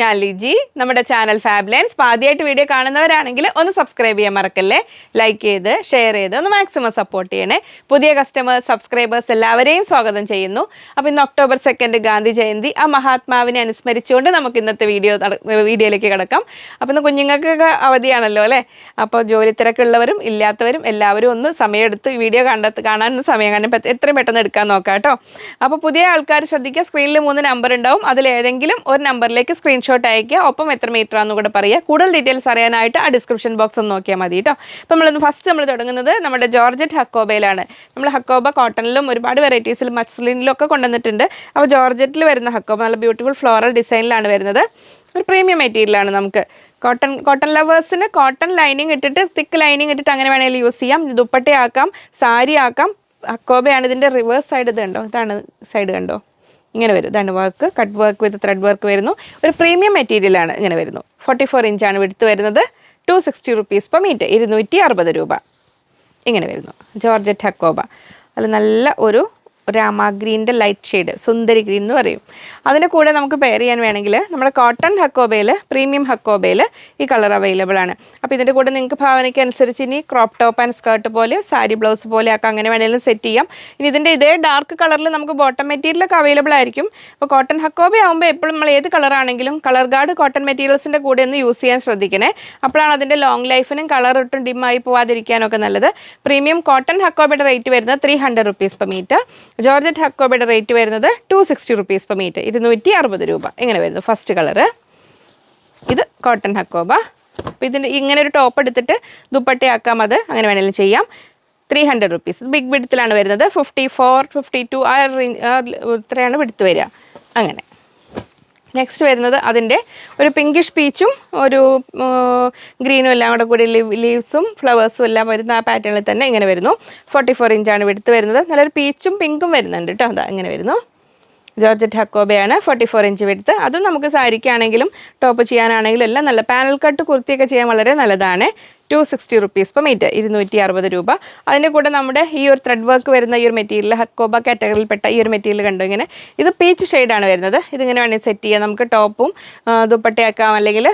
ഞാൻ ലിജി. നമ്മുടെ ചാനൽ ഫാബ്ലൻസ്. ആദ്യമായിട്ട് വീഡിയോ കാണുന്നവരാണെങ്കിൽ ഒന്ന് സബ്സ്ക്രൈബ് ചെയ്യാൻ മറക്കല്ലേ? ലൈക്ക് ചെയ്ത് ഷെയർ ചെയ്ത് ഒന്ന് മാക്സിമം സപ്പോർട്ട് ചെയ്യണേ. പുതിയ കസ്റ്റമേഴ്സ് സബ്സ്ക്രൈബേഴ്സ് എല്ലാവരെയും സ്വാഗതം ചെയ്യുന്നു. അപ്പോൾ ഇന്ന് ഒക്ടോബർ സെക്കൻഡ് ഗാന്ധി ജയന്തി. ആ മഹാത്മാവിനെ അനുസ്മരിച്ചുകൊണ്ട് നമുക്ക് ഇന്നത്തെ വീഡിയോ വീഡിയോയിലേക്ക് കിടക്കാം. അപ്പോൾ ഇന്ന് കുഞ്ഞുങ്ങൾക്കൊക്കെ അവധിയാണല്ലോ അല്ലേ? അപ്പോൾ ജോലി തിരക്കുള്ളവരും ഇല്ലാത്തവരും എല്ലാവരും ഒന്ന് സമയമെടുത്ത് വീഡിയോ കണ്ടെത്ത് കാണാൻ സമയം കാരണം എത്രയും പെട്ടെന്ന് എടുക്കാൻ നോക്കാം കേട്ടോ. അപ്പോൾ പുതിയ ആൾക്കാർ ശ്രദ്ധിക്കുക. സ്ക്രീനിൽ മൂന്ന് നമ്പർ ഉണ്ടാവും. അതിലേതെങ്കിലും ഒരു നമ്പറിലേക്ക് സ്ക്രീൻഷോട്ട് അയക്കുക ഒപ്പം എത്ര മീറ്റർ ആണെന്ന് കൂടെ പറയുക. കൂടുതൽ ഡീറ്റെയിൽസ് അറിയാനായിട്ട് ആ ഡിസ്ക്രിപ്ഷൻ ബോക്സ് ഒന്ന് നോക്കിയാൽ മതി കേട്ടോ അപ്പോൾ നമ്മൾ ഫസ്റ്റ് നമ്മൾ തുടങ്ങുന്നത് നമ്മുടെ ജോർജറ്റ് ഹക്കോബയിലാണ്. നമ്മൾ ഹക്കോബ കോട്ടണിലും ഒരുപാട് വെറൈറ്റീസിൽ മസ്ലിനിലും ഒക്കെ കൊണ്ടുവന്നിട്ടുണ്ട്. അപ്പോൾ ജോർജറ്റിൽ വരുന്ന ഹക്കോബ നല്ല ബ്യൂട്ടിഫുൾ ഫ്ലോറൽ ഡിസൈനിലാണ് വരുന്നത്. ഒരു പ്രീമിയം മെറ്റീരിയലാണ് നമുക്ക്. കോട്ടൺ കോട്ടൺ ലവേഴ്സിന് കോട്ടൺ ലൈനിങ് ഇട്ടിട്ട് തിക്ക് ലൈനിങ് ഇട്ടിട്ട് അങ്ങനെ വേണമെങ്കിൽ യൂസ് ചെയ്യാം. ദുപ്പട്ടയാക്കാം സാരി ആക്കാം അക്കോബയാണ് ഇതിന്റെ റിവേഴ്സ് സൈഡ് ഇത് കണ്ടോ? ഇതാണ് സൈഡ് കണ്ടോ? ഇങ്ങനെ വരും. ഇതാണ് work cut work with thread work വരുന്നു. ഒരു പ്രീമിയം മെറ്റീരിയലാണ് ഇങ്ങനെ വരുന്നു. ഫോർട്ടി ഫോർ ഇഞ്ചാണ് വിടുത്ത് വരുന്നത്. Two sixty rupees per metre ഇരുന്നൂറ്റി അറുപത് രൂപ. ഇങ്ങനെ വരുന്നു. ജോർജറ്റ് ഹക്കോബ അതിൽ നല്ല ഒരു രാമ ഗ്രീന്റെ ലൈറ്റ് ഷെയ്ഡ് സുന്ദരി ഗ്രീൻ എന്ന് പറയും. അതിന്റെ കൂടെ നമുക്ക് പെയർ ചെയ്യാൻ വേണമെങ്കിൽ നമ്മുടെ കോട്ടൺ ഹക്കോബയിൽ പ്രീമിയം ഹക്കോബയിൽ ഈ കളർ അവൈലബിൾ ആണ്. അപ്പോൾ ഇതിന്റെ കൂടെ നിങ്ങൾക്ക് ഭാവനയ്ക്ക് അനുസരിച്ച് ഇനി ക്രോപ്പ് ടോപ്പ് ആൻഡ് സ്കേർട്ട് പോലെ സാരി ബ്ലൗസ് പോലെ ആക്കാം അങ്ങനെ വേണമെങ്കിലും സെറ്റ് ചെയ്യാം. ഇനി ഇതിന്റെ ഇതേ ഡാർക്ക് കളറിൽ നമുക്ക് ബോട്ടം മെറ്റീരിയലൊക്കെ അവൈലബിൾ ആയിരിക്കും. അപ്പോൾ കോട്ടൺ ഹക്കോബ ആകുമ്പോൾ എപ്പോഴും നമ്മൾ ഏത് കളറാണെങ്കിലും കളർ ഗാർഡ് കോട്ടൺ മെറ്റീരിയൽസിന്റെ കൂടെ ഒന്ന് യൂസ് ചെയ്യാൻ ശ്രദ്ധിക്കണേ. അപ്പോഴാണ് അതിന്റെ ലോങ് ലൈഫിനും കളർ ഒട്ടും ഡിമ്മായി പോവാതിരിക്കാനൊക്കെ നല്ലത്. പ്രീമിയം കോട്ടൺ ഹക്കോബയുടെ റേറ്റ് വരുന്നത് three hundred rupees per metre georgette ഹക്കോബയുടെ rate വരുന്നത് two sixty rupees per metre ഇരുന്നൂറ്റി അറുപത് രൂപ. ഇങ്ങനെ വരുന്നു ഫസ്റ്റ് കളറ് ഇത് കോട്ടൺ ഹക്കോബ അപ്പോൾ ഇതിന്റെ ഇങ്ങനെ ഒരു ടോപ്പ് എടുത്തിട്ട് ദുപ്പട്ടയാക്കാം അത്. അങ്ങനെ വേണമെങ്കിലും ചെയ്യാം. ത്രീ ഹൺഡ്രഡ് റുപ്പീസ് ബിഗ് വിടുത്തിലാണ് വരുന്നത്. ഫിഫ്റ്റി ഫോർ ഫിഫ്റ്റി ടു ആ ഇത്രയാണ് വിടുത്ത് വരിക. അങ്ങനെ. നെക്സ്റ്റ് വരുന്നത് അതിന്റെ ഒരു പിങ്കിഷ് പീച്ചും ഒരു ഗ്രീനും എല്ലാം കൂടെ കൂടി ലീവ് ലീവ്സും ഫ്ലവേഴ്സും എല്ലാം വരുന്ന ആ പാറ്റേണിൽ തന്നെ ഇങ്ങനെ വരുന്നു. ഫോർട്ടി ഫോർ ഇഞ്ചാണ് വിടുത്ത് വരുന്നത്. നല്ലൊരു പീച്ചും പിങ്കും വരുന്നുണ്ട് കേട്ടോ അതാ ഇങ്ങനെ വരുന്നു. ജോർജറ്റ് ഹക്കോബയാണ് ഫോർട്ടി ഫോർ ഇഞ്ച് വിടുത്ത് അതും നമുക്ക് സാരിക്കാണെങ്കിലും ടോപ്പ് ചെയ്യാനാണെങ്കിലും എല്ലാം നല്ല പാനൽ കട്ട് കുർത്തിയൊക്കെ ചെയ്യാൻ വളരെ നല്ലതാണ്. Two sixty rupees per metre ഇരുന്നൂറ്റി അറുപത് രൂപ. അതിന്റെ കൂടെ നമ്മുടെ ഈ ഒരു ത്രെഡ് വർക്ക് വരുന്ന ഈ ഒരു മെറ്റീരിയൽ ഹക്കോബ കാറ്റഗറിയിൽപ്പെട്ട ഈ ഒരു മെറ്റീരിയൽ കണ്ടു ഇങ്ങനെ? ഇത് പീച്ച് ഷെയ്ഡാണ് വരുന്നത്. ഇതിങ്ങനെ വേണമെങ്കിൽ സെറ്റ് ചെയ്യാം. നമുക്ക് ടോപ്പും ദുപ്പട്ടയാക്കാം. അല്ലെങ്കിൽ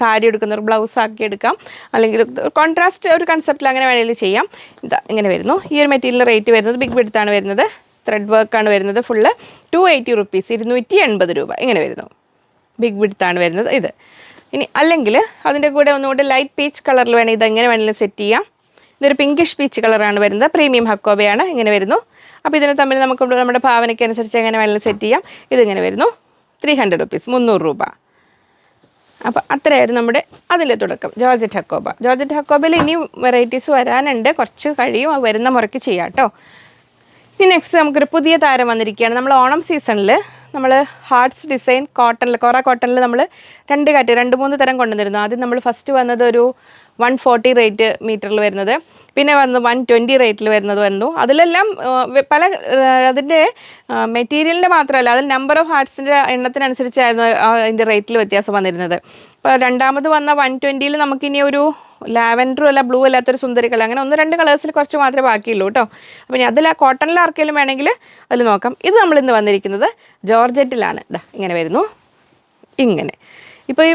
സാരി എടുക്കുന്നവർ ബ്ലൗസ് ആക്കി എടുക്കാം. അല്ലെങ്കിൽ കോൺട്രാസ്റ്റ് ഒരു കൺസെപ്റ്റിൽ അങ്ങനെ വേണമെങ്കിൽ ചെയ്യാം. ഇതാ ഇങ്ങനെ വരുന്നു. ഈ ഒരു മെറ്റീരിയൽ റേറ്റ് വരുന്നത് ബിഗ് ബിഡത്താണ് വരുന്നത്. ത്രെഡ് വർക്കാണ് വരുന്നത്. ഫുള്ള് ടു എയ്റ്റി റുപ്പീസ് ഇരുന്നൂറ്റി എൺപത് രൂപ. ഇങ്ങനെ വരുന്നു. ബിഗ് വിഡ്ത്താണ് വരുന്നത് ഇത്. ഇനി അല്ലെങ്കിൽ അതിന്റെ കൂടെ ഒന്നുകൂടെ ലൈറ്റ് പീച്ച് കളറിൽ വേണമെങ്കിൽ ഇതെങ്ങനെ വേണമെങ്കിലും സെറ്റ് ചെയ്യാം. ഇതൊരു പിങ്കിഷ് പീച്ച് കളറാണ് വരുന്നത്. പ്രീമിയം ഹക്കോബയാണ് ഇങ്ങനെ വരുന്നു. അപ്പോൾ ഇതിന് തമ്മിൽ നമുക്ക് നമ്മുടെ ഭാവനയ്ക്ക് അനുസരിച്ച് എങ്ങനെ വേണമെങ്കിലും സെറ്റ് ചെയ്യാം. ഇതിങ്ങനെ വരുന്നു. ത്രീ ഹൺഡ്രഡ് റുപ്പീസ് മുന്നൂറ് രൂപ. അപ്പോൾ അത്രയായിരുന്നു നമ്മുടെ അതിലെ തുടക്കം. ജോർജറ്റ് ഹക്കോബ ജോർജറ്റ് ഹക്കോബയിൽ ഇനിയും വെറൈറ്റീസ് വരാനുണ്ട്. കുറച്ച് കഴിയും. വരുന്ന മുറയ്ക്ക് ചെയ്യാം കേട്ടോ. ഇനി നെക്സ്റ്റ് നമുക്കൊരു പുതിയ താരം വന്നിരിക്കുകയാണ്. നമ്മൾ ഓണം സീസണിൽ നമ്മൾ ഹാർട്സ് ഡിസൈൻ കോട്ടണിൽ കോറ കോട്ടണിൽ നമ്മൾ രണ്ട് കാറ്റ് രണ്ട് മൂന്ന് തരം കൊണ്ടുവന്നിരുന്നു. ആദ്യം നമ്മൾ ഫസ്റ്റ് വന്നത് ഒരു വൺ ഫോർട്ടി റേറ്റ് മീറ്ററിൽ വരുന്നത്. പിന്നെ വന്ന് വൺ ട്വന്റി റേറ്റിൽ വരുന്നത് വന്നു അതിലെല്ലാം പല അതിന്റെ മെറ്റീരിയലിന്റെ മാത്രമല്ല അതിൽ നമ്പർ ഓഫ് ഹാർട്സിന്റെ എണ്ണത്തിനനുസരിച്ചായിരുന്നു അതിന്റെ റേറ്റിൽ വ്യത്യാസം വന്നിരുന്നത്. ഇപ്പോൾ രണ്ടാമത് വന്ന വൺ ട്വന്റിയിൽ നമുക്കിനി ഒരു ലാവൻഡറും അല്ല ബ്ലൂ അല്ലാത്തൊരു സുന്ദരി കളർ. അങ്ങനെ ഒന്ന് രണ്ട് കളേഴ്സിൽ കുറച്ച് മാത്രമേ ബാക്കിയുള്ളൂ കേട്ടോ. അപ്പം ഇനി അതിൽ ആ കോട്ടണിൽ ആർക്കെങ്കിലും വേണമെങ്കിൽ അതിൽ നോക്കാം. ഇത് നമ്മൾ ഇന്ന് വന്നിരിക്കുന്നത് ജോർജറ്റിലാണ്. ഇതാ ഇങ്ങനെ വരുന്നു. ഇങ്ങനെ. ഇപ്പോൾ ഈ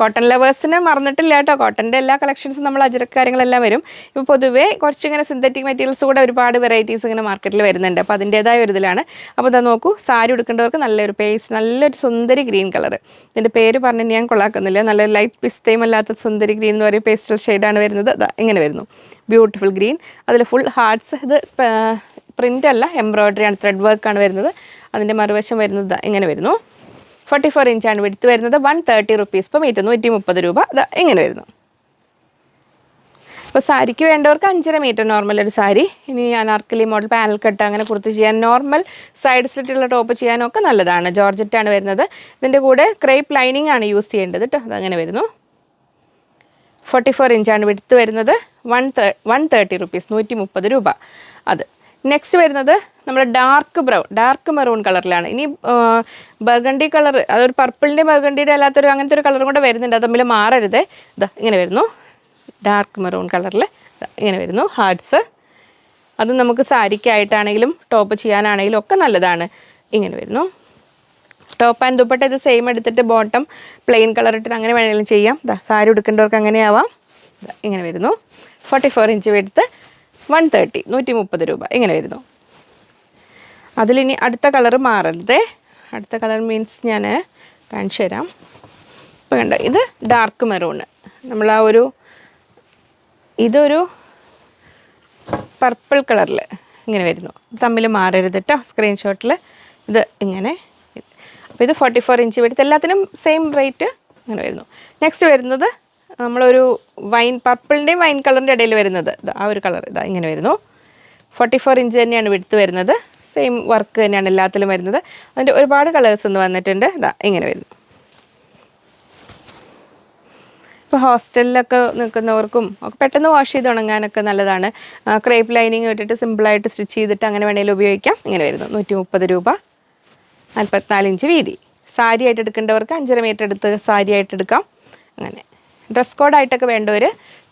കോട്ടൺ ലവേഴ്സിനെ മറന്നിട്ടില്ല കേട്ടോ. കോട്ടന്റെ എല്ലാ കളക്ഷൻസും നമ്മൾ അജരക്ക് കാര്യങ്ങളെല്ലാം വരും. ഇപ്പോൾ പൊതുവേ കുറച്ച് ഇങ്ങനെ സിന്തറ്റിക് മെറ്റീരിയൽസ് കൂടെ ഒരുപാട് വെറൈറ്റീസ് ഇങ്ങനെ മാർക്കറ്റിൽ വരുന്നുണ്ട്. അപ്പോൾ അതിന്റേതായ ഒരു ഇതിലാണ്. അപ്പോൾ ഇതാ നോക്കൂ സാരി ഉടുക്കേണ്ടവർക്ക് നല്ലൊരു പേസ് നല്ലൊരു സുന്ദരി ഗ്രീൻ കളർ ഇതിന്റെ പേര് പറഞ്ഞു ഞാൻ കൊള്ളാക്കുന്നില്ല. നല്ല ലൈറ്റ് പിസ്തയും അല്ലാത്ത സുന്ദരി ഗ്രീൻ എന്ന് പറയും പേസ്റ്റൽ ഷെയ്ഡാണ് വരുന്നത്. ഇങ്ങനെ വരുന്നു. ബ്യൂട്ടിഫുൾ ഗ്രീൻ അതിൽ ഫുൾ ഹാർട്ട്സ് ഇത് പ്രിന്റ് അല്ല എംബ്രോയിഡറി ആണ് ത്രെഡ് വർക്കാണ് വരുന്നത്. അതിന്റെ മറുവശം വരുന്നത് ഇങ്ങനെ വരുന്നു. ഫോർട്ടി ഫോർ ഇഞ്ചാണ് വിടുത്ത് വരുന്നത്. വൺ തേർട്ടി റുപ്പീസ് ഇപ്പം മീറ്റർ നൂറ്റി മുപ്പത് രൂപ ഇങ്ങനെ വരുന്നു. അപ്പോൾ സാരിക്ക് വേണ്ടവർക്ക് അഞ്ചര മീറ്റർ നോർമൽ ഒരു സാരി. ഇനി അനാർക്കലി മോഡൽ പാനൽ കട്ട് അങ്ങനെ കുർത്തി ചെയ്യാൻ നോർമൽ സൈഡ് സ്ലിറ്റുള്ള ടോപ്പ് ചെയ്യാനൊക്കെ നല്ലതാണ്. ജോർജറ്റാണ് വരുന്നത്. ഇതിന്റെ കൂടെ ക്രേപ്പ് ലൈനിങ് ആണ് യൂസ് ചെയ്യേണ്ടത് കേട്ടോ അതങ്ങനെ വരുന്നു. ഫോർട്ടി ഫോർ ഇഞ്ചാണ് വിടുത്ത് വരുന്നത്. വൺ തേ വൺ തേർട്ടി റുപ്പീസ് നൂറ്റി മുപ്പത് രൂപ. അത്. നെക്സ്റ്റ് വരുന്നത് നമ്മുടെ ഡാർക്ക് ബ്രൗൺ ഡാർക്ക് മെറൂൺ കളറിലാണ് ഇനി ബർഗണ്ടി കളർ അതൊരു പർപ്പിളിന്റെ ബർഗണ്ടിയുടെ അല്ലാത്തൊരു അങ്ങനത്തെ ഒരു കളറും കൂടെ വരുന്നുണ്ട്. അത് തമ്മിൽ മാറരുത്. ഇതാ ഇങ്ങനെ വരുന്നു. ഡാർക്ക് മെറൂൺ കളറിൽ ഇങ്ങനെ വരുന്നു. ഹാർട്സ് അത് നമുക്ക് സാരിക്കായിട്ടാണെങ്കിലും ടോപ്പ് ചെയ്യാനാണെങ്കിലും ഒക്കെ നല്ലതാണ്. ഇങ്ങനെ വരുന്നു. ടോപ്പ് ആൻഡ് ദുപ്പട്ട ഇത് സെയിം എടുത്തിട്ട് ബോട്ടം പ്ലെയിൻ കളർ ഇട്ടിട്ട് അങ്ങനെ വേണമെങ്കിലും ചെയ്യാം. സാരി ഉടുക്കേണ്ടവർക്ക് അങ്ങനെയാവാം. ഇങ്ങനെ വരുന്നു. ഫോർട്ടി ഫോർ ഇഞ്ച് എടുത്ത് വൺ തേർട്ടി നൂറ്റി മുപ്പത് രൂപ. ഇങ്ങനെ വരുന്നു. അതിലിനി അടുത്ത കളർ മാറരുത്. അടുത്ത കളർ മീൻസ് ഞാൻ കാണിച്ചു തരാം. ഇപ്പോൾ കണ്ട ഇത് ഡാർക്ക് മെറൂണ്. നമ്മൾ ആ ഒരു ഇതൊരു പർപ്പിൾ കളറിൽ ഇങ്ങനെ വരുന്നു. തമ്മിൽ മാറരുത് കേട്ടോ സ്ക്രീൻഷോട്ടിൽ ഇത് ഇങ്ങനെ. അപ്പോൾ ഇത് ഫോർട്ടി ഫോർ ഇഞ്ച് വെടുത്ത് എല്ലാത്തിനും സെയിം റേറ്റ് ഇങ്ങനെ വരുന്നു. നെക്സ്റ്റ് വരുന്നത് നമ്മളൊരു വൈൻ പർപ്പിളിന്റെയും വൈൻ കളറിന്റെ ഇടയിൽ വരുന്നത്. ആ ഒരു കളർ ഇതാ ഇങ്ങനെ വരുന്നു. ഫോർട്ടി ഫോർ ഇഞ്ച് തന്നെയാണ് വിടുത്ത് വരുന്നത്. സെയിം വർക്ക് തന്നെയാണ് എല്ലാത്തിലും വരുന്നത്. അതിന്റെ ഒരുപാട് കളേഴ്സ് ഒന്ന് വന്നിട്ടുണ്ട്. ഇതാ ഇങ്ങനെ വരുന്നു. ഇപ്പോൾ ഹോസ്റ്റലിലൊക്കെ നിൽക്കുന്നവർക്കും ഒക്കെ പെട്ടെന്ന് വാഷ് ചെയ്ത് ഉണങ്ങാനൊക്കെ നല്ലതാണ്. ക്രേപ്പ് ലൈനിങ് ഇട്ടിട്ട് സിമ്പിളായിട്ട് സ്റ്റിച്ച് ചെയ്തിട്ട് അങ്ങനെ വേണമെങ്കിലും ഉപയോഗിക്കാം. ഇങ്ങനെ വരുന്നു. നൂറ്റി മുപ്പത് രൂപ. നാൽപ്പത്തിനാല് ഇഞ്ച് വീതി. സാരി ആയിട്ട് എടുക്കേണ്ടവർക്ക് അഞ്ചര മീറ്റർ എടുത്ത് സാരി ആയിട്ട് എടുക്കാം. അങ്ങനെ. ഡ്രസ് കോഡായിട്ടൊക്കെ വേണ്ടവർ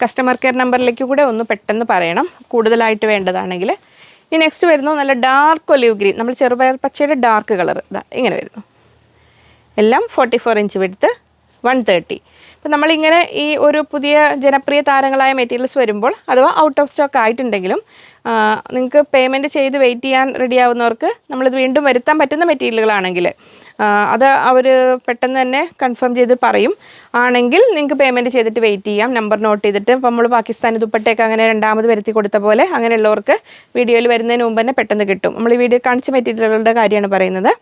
കസ്റ്റമർ കെയർ നമ്പറിലേക്ക് കൂടെ ഒന്ന് പെട്ടെന്ന് പറയണം. കൂടുതലായിട്ട് വേണ്ടതാണെങ്കിൽ ഇനി നെക്സ്റ്റ് വരുന്നു നല്ല ഡാർക്ക് ഒലിവ് ഗ്രീൻ നമ്മൾ ചെറുപയർ പച്ചയുടെ ഡാർക്ക് കളർ ഇതാ ഇങ്ങനെ വരുന്നു. എല്ലാം ഫോർട്ടി ഫോർ ഇഞ്ച് വെടുത്ത് വൺ തേർട്ടി ഇപ്പം നമ്മളിങ്ങനെ ഈ ഒരു പുതിയ ജനപ്രിയ താരങ്ങളായ മെറ്റീരിയൽസ് വരുമ്പോൾ അഥവാ ഔട്ട് ഓഫ് സ്റ്റോക്ക് ആയിട്ടുണ്ടെങ്കിലും നിങ്ങൾക്ക് പേയ്മെന്റ് ചെയ്ത് വെയിറ്റ് ചെയ്യാൻ റെഡി ആവുന്നവർക്ക് നമ്മളിത് വീണ്ടും വരുത്താൻ പറ്റുന്ന മെറ്റീരിയലുകളാണെങ്കിൽ അത് അവർ പെട്ടെന്ന് തന്നെ കൺഫേം ചെയ്ത് പറയും. ആണെങ്കിൽ നിങ്ങൾക്ക് പേയ്മെന്റ് ചെയ്തിട്ട് വെയിറ്റ് ചെയ്യാം. നമ്പർ നോട്ട് ചെയ്തിട്ട്. നമ്മൾ പാകിസ്ഥാൻ ദുപ്പട്ടയൊക്കെ അങ്ങനെ രണ്ടാമത് വരുത്തി കൊടുത്ത പോലെ അങ്ങനെയുള്ളവർക്ക് വീഡിയോയിൽ വരുന്നതിന് മുമ്പ് തന്നെ പെട്ടെന്ന് കിട്ടും. നമ്മൾ ഈ വീഡിയോ കാണിച്ച മെറ്റീരിയലുകളുടെ കാര്യമാണ് പറയുന്നത്.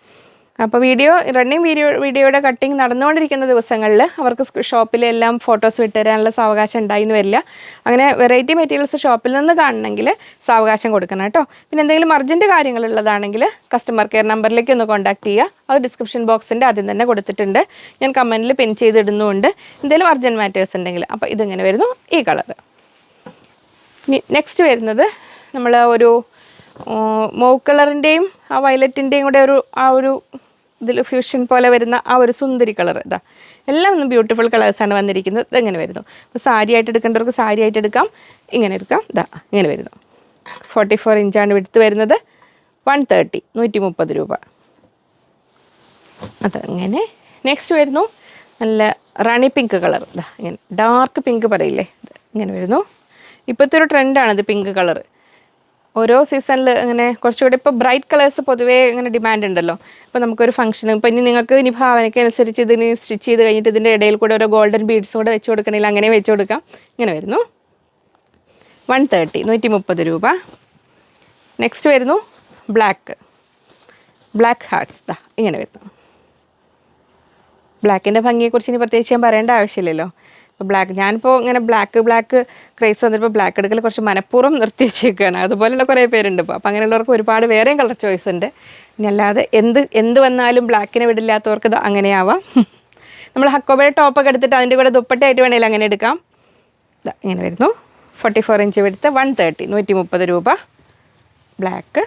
അപ്പോൾ വീഡിയോ റണ്ണിങ് വീഡിയോ വീഡിയോയുടെ കട്ടിങ് നടന്നുകൊണ്ടിരിക്കുന്ന ദിവസങ്ങളിൽ അവർക്ക് ഷോപ്പിലെല്ലാം ഫോട്ടോസ് വിട്ടുതരാനുള്ള സാവകാശം ഉണ്ടായിന്ന് വരില്ല. അങ്ങനെ വെറൈറ്റി മെറ്റീരിയൽസ് ഷോപ്പിൽ നിന്ന് കാണണമെങ്കിൽ സാവകാശം കൊടുക്കണം കേട്ടോ. പിന്നെ എന്തെങ്കിലും അർജന്റ് കാര്യങ്ങളുള്ളതാണെങ്കിൽ കസ്റ്റമർ കെയർ നമ്പറിലേക്ക് ഒന്ന് കോൺടാക്ട് ചെയ്യുക. അത് ഡിസ്ക്രിപ്ഷൻ ബോക്സിന്റെ ആദ്യം തന്നെ കൊടുത്തിട്ടുണ്ട്. ഞാൻ കമന്റിൽ പിൻ ചെയ്തിടുന്നുമുണ്ട് എന്തെങ്കിലും അർജന്റ് മാറ്റേഴ്സ് ഉണ്ടെങ്കിൽ അപ്പോൾ ഇതിങ്ങനെ വരുന്നു ഈ കളർ നെക്സ്റ്റ് വരുന്നത് നമ്മൾ ഒരു മൗ കളറിന്റെയും ആ വയലറ്റിന്റെയും കൂടെ ഒരു ആ ഒരു ഇതിൽ ഫ്യൂഷൻ പോലെ വരുന്ന ആ ഒരു സുന്ദരി കളർ ഇതാ. എല്ലാം ഒന്നും ബ്യൂട്ടിഫുൾ കളേഴ്സാണ് വന്നിരിക്കുന്നത്. ഇതെങ്ങനെ വരുന്നു? അപ്പോൾ സാരി ആയിട്ട് എടുക്കേണ്ടവർക്ക് സാരി ആയിട്ട് എടുക്കാം. ഇങ്ങനെ എടുക്കാം. ഇതാ ഇങ്ങനെ വരുന്നു. ഫോർട്ടി ഫോർ ഇഞ്ചാണ് വിടുത്ത് വരുന്നത്. വൺ തേർട്ടി നൂറ്റി മുപ്പത് രൂപ. അതങ്ങനെ. നെക്സ്റ്റ് വരുന്നു. നല്ല റണി പിങ്ക് കളർ ഇതാ ഇങ്ങനെ. ഡാർക്ക് പിങ്ക് പറയില്ലേ? ഇങ്ങനെ വരുന്നു. ഇപ്പോഴത്തെ ഒരു ട്രെൻഡാണിത് പിങ്ക് കളർ ഓരോ സീസണിൽ ഇങ്ങനെ കുറച്ചുകൂടി ഇപ്പോൾ ബ്രൈറ്റ് കളേഴ്സ് പൊതുവേ ഇങ്ങനെ ഡിമാൻഡ് ഉണ്ടല്ലോ. അപ്പോൾ നമുക്കൊരു ഫംഗ്ഷൻ ഇപ്പോൾ ഇനി നിങ്ങൾക്ക് ഇനി ഭാവനയ്ക്ക് അനുസരിച്ച് ഇതിന് സ്റ്റിച്ച് ചെയ്ത് കഴിഞ്ഞിട്ട് ഇതിന്റെ ഇടയിൽ കൂടെ ഓരോ ഗോൾഡൻ ബീഡ്സ് കൂടെ വെച്ച് കൊടുക്കണമെങ്കിൽ അങ്ങനെ വെച്ച് കൊടുക്കാം. ഇങ്ങനെ വരുന്നു. വൺ തേർട്ടി നൂറ്റി മുപ്പത് രൂപ. നെക്സ്റ്റ് വരുന്നു. ബ്ലാക്ക് ബ്ലാക്ക് ഹാർട്സ് ദാ ഇങ്ങനെ വരുന്നു. ബ്ലാക്കിന്റെ ഭംഗിയെക്കുറിച്ച് ഇനി പ്രത്യേകിച്ച് ഞാൻ പറയേണ്ട ആവശ്യമില്ലല്ലോ. അപ്പോൾ ബ്ലാക്ക് ഞാനിപ്പോൾ ഇങ്ങനെ ബ്ലാക്ക് ബ്ലാക്ക് ക്രൈസ് വന്നിട്ട് ബ്ലാക്ക് എടുക്കൽ കുറച്ച് മനഃപൂർവം നിർത്തി വെച്ചേക്കുകയാണ് അതുപോലെയുള്ള കുറേ പേരുണ്ട് ഇപ്പോൾ അപ്പോൾ അങ്ങനെയുള്ളവർക്ക് ഒരുപാട് വേറെയും കളർ ചോയ്സ് ഉണ്ട്. ഇനി അല്ലാതെ എന്ത് എന്ത് വന്നാലും ബ്ലാക്കിനെ വിടില്ലാത്തവർക്ക് അങ്ങനെയാവാം. നമ്മൾ ഹക്കോബയുടെ ടോപ്പൊക്കെ എടുത്തിട്ട് അതിന്റെ കൂടെ ദുപ്പട്ടയായിട്ട് വേണമെങ്കിൽ അങ്ങനെ എടുക്കാം. ഇങ്ങനെ വരുന്നു. ഫോർട്ടി ഫോർ ഇഞ്ച് എടുത്ത് വൺ തേർട്ടി നൂറ്റി മുപ്പത് രൂപ. ബ്ലാക്ക്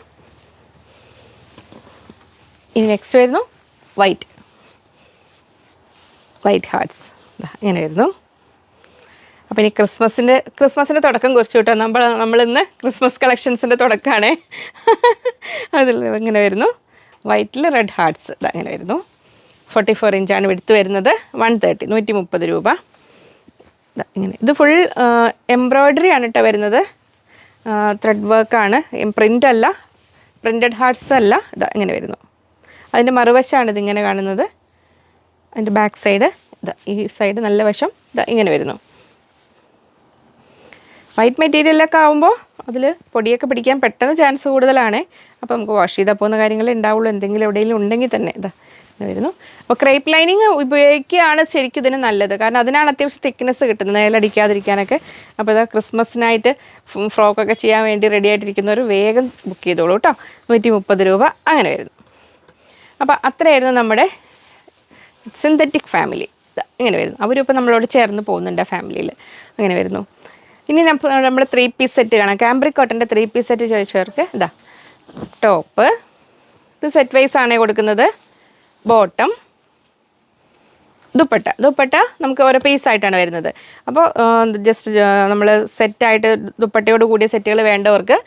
ഇനി നെക്സ്റ്റ് വരുന്നു. വൈറ്റ് വൈറ്റ് ഹാർട്സ് ഇങ്ങനെ വരുന്നു. അപ്പോൾ ഇനി ക്രിസ്മസിന്റെ ക്രിസ്മസിന്റെ തുടക്കം കുറിച്ച് കേട്ടോ നമ്മൾ നമ്മളിന്ന് ക്രിസ്മസ് കളക്ഷൻസിന്റെ തുടക്കമാണ് അതിൽ ഇങ്ങനെ വരുന്നു. വൈറ്റിൽ റെഡ് ഹാർട്ട്സ് ഇതാ ഇങ്ങനെ വരുന്നു. ഫോർട്ടി ഫോർ ഇഞ്ചാണ് എടുത്ത് വരുന്നത്. വൺ തേർട്ടി നൂറ്റി മുപ്പത് രൂപ ഇങ്ങനെ. ഇത് ഫുൾ എംബ്രോയ്ഡറി ആണ് കേട്ടോ വരുന്നത്. ത്രെഡ് വർക്കാണ് പ്രിന്റ് അല്ല. പ്രിന്റഡ് ഹാർട്ട്സ് അല്ല. ഇതാ ഇങ്ങനെ വരുന്നു. അതിന്റെ മറുവശമാണ് ഇതിങ്ങനെ കാണുന്നത്. അതിന്റെ ബാക്ക് സൈഡ് ഇതാ ഈ സൈഡ് നല്ല വശം. ഇതാ ഇങ്ങനെ വരുന്നു. വൈറ്റ് മെറ്റീരിയലൊക്കെ ആകുമ്പോൾ അതിൽ പൊടിയൊക്കെ പിടിക്കാൻ പെട്ടെന്ന് ചാൻസ് കൂടുതലാണ്. അപ്പോൾ നമുക്ക് വാഷ് ചെയ്താൽ പോകുന്ന കാര്യങ്ങളേ ഉണ്ടാവുള്ളൂ എന്തെങ്കിലും എവിടെയെങ്കിലും ഉണ്ടെങ്കിൽ തന്നെ ഇതാ വരുന്നു. അപ്പോൾ ക്രേപ്പ് ലൈനിങ് ഉപയോഗിക്കുകയാണ് ശരിക്കും ഇതിന് നല്ലത്. കാരണം അതിനാണ് അത്യാവശ്യം തിക്നെസ് കിട്ടുന്നത് നേലടിക്കാതിരിക്കാനൊക്കെ അപ്പോൾ ഇതാ ക്രിസ്മസിനായിട്ട് ഫ്രോക്കൊക്കെ ചെയ്യാൻ വേണ്ടി റെഡി ആയിട്ടിരിക്കുന്നവർ വേഗം ബുക്ക് ചെയ്തോളൂ കേട്ടോ. നൂറ്റി മുപ്പത് രൂപ അങ്ങനെ വരുന്നു. അപ്പോൾ അത്രയായിരുന്നു നമ്മുടെ സിന്തറ്റിക് ഫാമിലി ഇങ്ങനെ വരുന്നു. അവരും ഇപ്പോൾ നമ്മളോട് ചേർന്ന് പോകുന്നുണ്ട് ആ ഫാമിലിയിൽ അങ്ങനെ വരുന്നു. ഇനി നമ്മുടെ ത്രീ പീസ് സെറ്റ് കാണാം. കാംബ്രിക് കോട്ടന്റെ ത്രീ പീസ് സെറ്റ് ചോദിച്ചവർക്ക് ഇതാ ടോപ്പ് ഇത് സെറ്റ് വൈസ് ആണ് കൊടുക്കുന്നത്. ബോട്ടം ദുപ്പട്ട. ദുപ്പട്ട നമുക്ക് ഓരോ പീസായിട്ടാണ് വരുന്നത്. അപ്പോൾ ജസ്റ്റ് നമ്മൾ സെറ്റായിട്ട് ദുപ്പട്ടയോട് കൂടിയ സെറ്റുകൾ വേണ്ടവർക്ക്